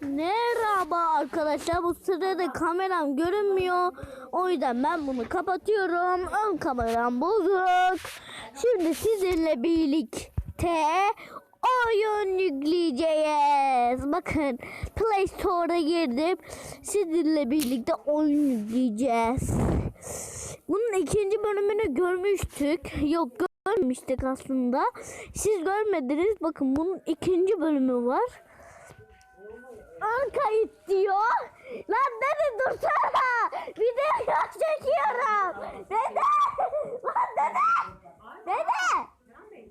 Merhaba arkadaşlar. Bu sırada kameram görünmüyor. O yüzden ben bunu kapatıyorum. Ön kameram bozuk. Şimdi sizinle birlikte oyun yükleyeceğiz. Bakın Play Store'a girdim. Sizinle birlikte oyun yükleyeceğiz. Bunun ikinci bölümünü görmüştük. Yok görmemiştik aslında. Siz görmediniz. Bakın bunun ikinci bölümü var. Ön kayıt diyor. Lan dede dursana. Video çekiyorum. Dede. Lan dede. Dede.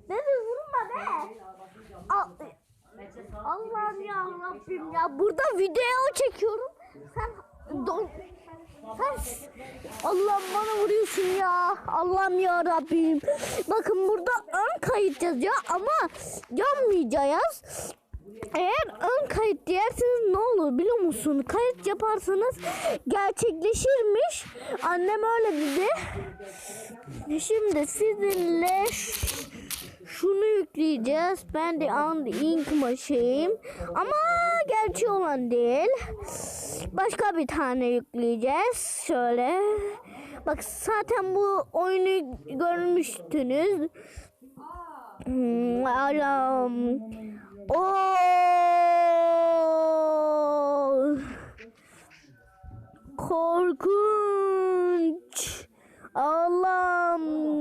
Dede vurma be. Al. Allah'ım ya Rabbim ya. Burada video çekiyorum. Sen don Allah'ım bana vuruyorsun ya. Allah'ım ya Rabbim. Bakın burada ön kayıt yazıyor ama yanmayacağız. Eğer ön kayıt diyerseniz ne olur biliyor musun? Kayıt yaparsanız gerçekleşirmiş. Annem öyle dedi. Şimdi sizinle şunu yükleyeceğiz. Ben de and ink machine. Ama gerçi olan değil. Başka bir tane yükleyeceğiz. Şöyle. Bak zaten bu oyunu görmüştünüz. Hmm, Alam. Oo! Korkunç. Allah'ım.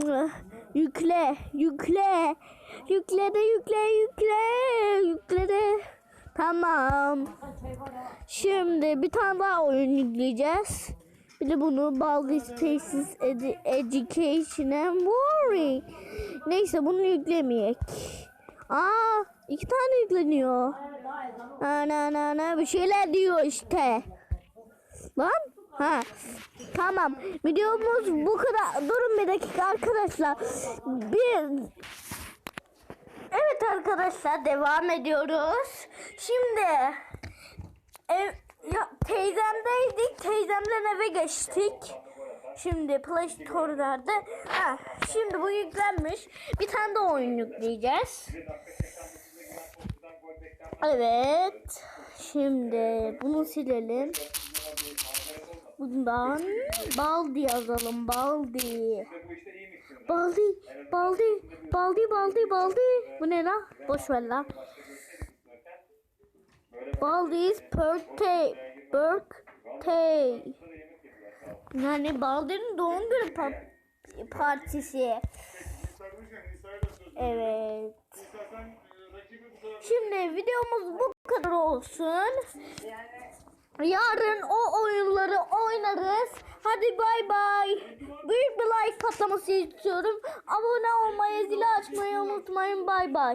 Yükle, yükle. Yükle de yükle, yükle. Yükle de. Tamam. Şimdi bir tane daha oyun yükleyeceğiz. Bir de bunu Baldi Spaces Edu- Education and Worry. Neyse bunu yüklemeyek. Aa iki tane yükleniyor. Na na na na bir şeyler diyor işte. Lan ha tamam videomuz bu kadar. Durun bir dakika arkadaşlar. Bir Evet arkadaşlar devam ediyoruz. Şimdi ev, ya, teyzemdeydik. Teyzemden eve geçtik. Şimdi Play Store'larda. Ha, şimdi bu yüklenmiş. Bir tane de oyun yükleyeceğiz. Evet. Şimdi bunu silelim. Bundan Baldi yazalım. Baldi. Baldi, Baldi, Baldi, Baldi, Baldi. Bu ne la? Boş ver la. Baldi's birthday. Birthday. Yani Baldi'nin doğum günü pa- partisi. Evet. Şimdi videomuz bu kadar olsun. Yarın o oyunları oynarız. Hadi bay bay. Büyük bir like patlaması istiyorum. Abone olmayı, zili açmayı unutmayın. Bay bay.